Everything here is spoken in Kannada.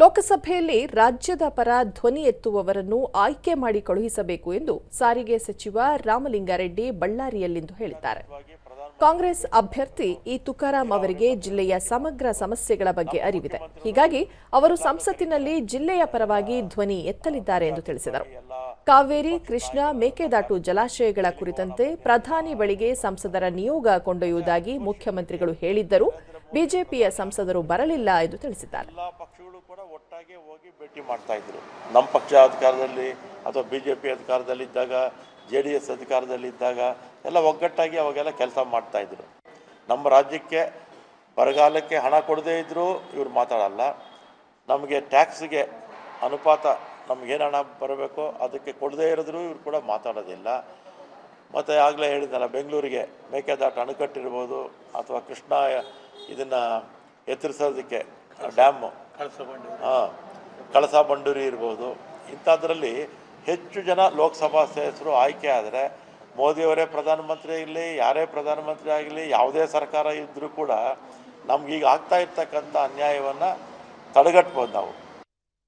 ಲೋಕಸಭೆಯಲ್ಲಿ ರಾಜ್ಯದ ಪರ ಧ್ವನಿ ಎತ್ತುವವರನ್ನು ಆಯ್ಕೆ ಮಾಡಿ ಕಳುಹಿಸಬೇಕು ಎಂದು ಸಾರಿಗೆ ಸಚಿವ ರಾಮಲಿಂಗಾರೆಡ್ಡಿ ಬಳ್ಳಾರಿಯಲ್ಲಿಂದು ಹೇಳಿದ್ದಾರೆ. ಕಾಂಗ್ರೆಸ್ ಅಭ್ಯರ್ಥಿ ಈ ತುಕಾರಾಂ ಅವರಿಗೆ ಜಿಲ್ಲೆಯ ಸಮಗ್ರ ಸಮಸ್ಯೆಗಳ ಬಗ್ಗೆ ಅರಿವಿದೆ. ಹೀಗಾಗಿ ಅವರು ಸಂಸತ್ತಿನಲ್ಲಿ ಜಿಲ್ಲೆಯ ಪರವಾಗಿ ಧ್ವನಿ ಎತ್ತಲಿದ್ದಾರೆ ಎಂದು ತಿಳಿಸಿದರು. ಕಾವೇರಿ, ಕೃಷ್ಣ, ಮೇಕೆದಾಟು ಜಲಾಶಯಗಳ ಕುರಿತಂತೆ ಪ್ರಧಾನಿ ಬಳಿಗೆ ಸಂಸದರ ನಿಯೋಗ ಕೊಂಡೊಯ್ಯುವುದಾಗಿ ಮುಖ್ಯಮಂತ್ರಿಗಳು ಹೇಳಿದ್ದರೂ ಬಿಜೆಪಿಯ ಸಂಸದರು ಬರಲಿಲ್ಲ ಎಂದು ತಿಳಿಸಿದ್ದಾರೆ. ಎಲ್ಲ ಪಕ್ಷಗಳು ಕೂಡ ಒಟ್ಟಾಗಿ ಹೋಗಿ ಭೇಟಿ ಮಾಡ್ತಾ ಇದ್ರು. ನಮ್ಮ ಪಕ್ಷ ಅಧಿಕಾರದಲ್ಲಿ ಅಥವಾ ಬಿಜೆಪಿ ಅಧಿಕಾರದಲ್ಲಿದ್ದಾಗ ಜೆ ಡಿ ಎಸ್ ಅಧಿಕಾರದಲ್ಲಿದ್ದಾಗ ಎಲ್ಲ ಒಗ್ಗಟ್ಟಾಗಿ ಅವಾಗೆಲ್ಲ ಕೆಲಸ ಮಾಡ್ತಾ ಇದ್ರು. ನಮ್ಮ ರಾಜ್ಯಕ್ಕೆ ಬರಗಾಲಕ್ಕೆ ಹಣ ಕೊಡದೇ ಇದ್ದರೂ ಇವ್ರು ಮಾತಾಡಲ್ಲ. ನಮಗೆ ಟ್ಯಾಕ್ಸ್ಗೆ ಅನುಪಾತ ನಮಗೇನು ಹಣ ಬರಬೇಕೋ ಅದಕ್ಕೆ ಕೊಡದೇ ಇರಿದ್ರು ಇವ್ರು ಕೂಡ ಮಾತಾಡೋದಿಲ್ಲ. ಮತ್ತು ಆಗಲೇ ಹೇಳಿದ್ನಲ್ಲ, ಬೆಂಗಳೂರಿಗೆ ಮೇಕೆದಾಟು ಅಣುಕಟ್ಟಿರ್ಬೋದು ಅಥವಾ ಕೃಷ್ಣ ಇದನ್ನು ಎತ್ತರಿಸೋದಕ್ಕೆ ಡ್ಯಾಮು. ಹಾಂ ಕಳಸ ಬಂಡೂರಿ ಇರ್ಬೋದು. ಇಂಥದ್ರಲ್ಲಿ ಹೆಚ್ಚು ಜನ ಲೋಕಸಭಾ ಸದಸ್ಯರು ಆಯ್ಕೆ ಆದರೆ ಮೋದಿಯವರೇ ಪ್ರಧಾನಮಂತ್ರಿ ಆಗಲಿ ಯಾರೇ ಪ್ರಧಾನಮಂತ್ರಿ ಆಗಲಿ ಯಾವುದೇ ಸರ್ಕಾರ ಇದ್ದರೂ ಕೂಡ ನಮಗೀಗ ಆಗ್ತಾ ಇರ್ತಕ್ಕಂಥ ಅನ್ಯಾಯವನ್ನು ತಡೆಗಟ್ಬೋದು ನಾವು.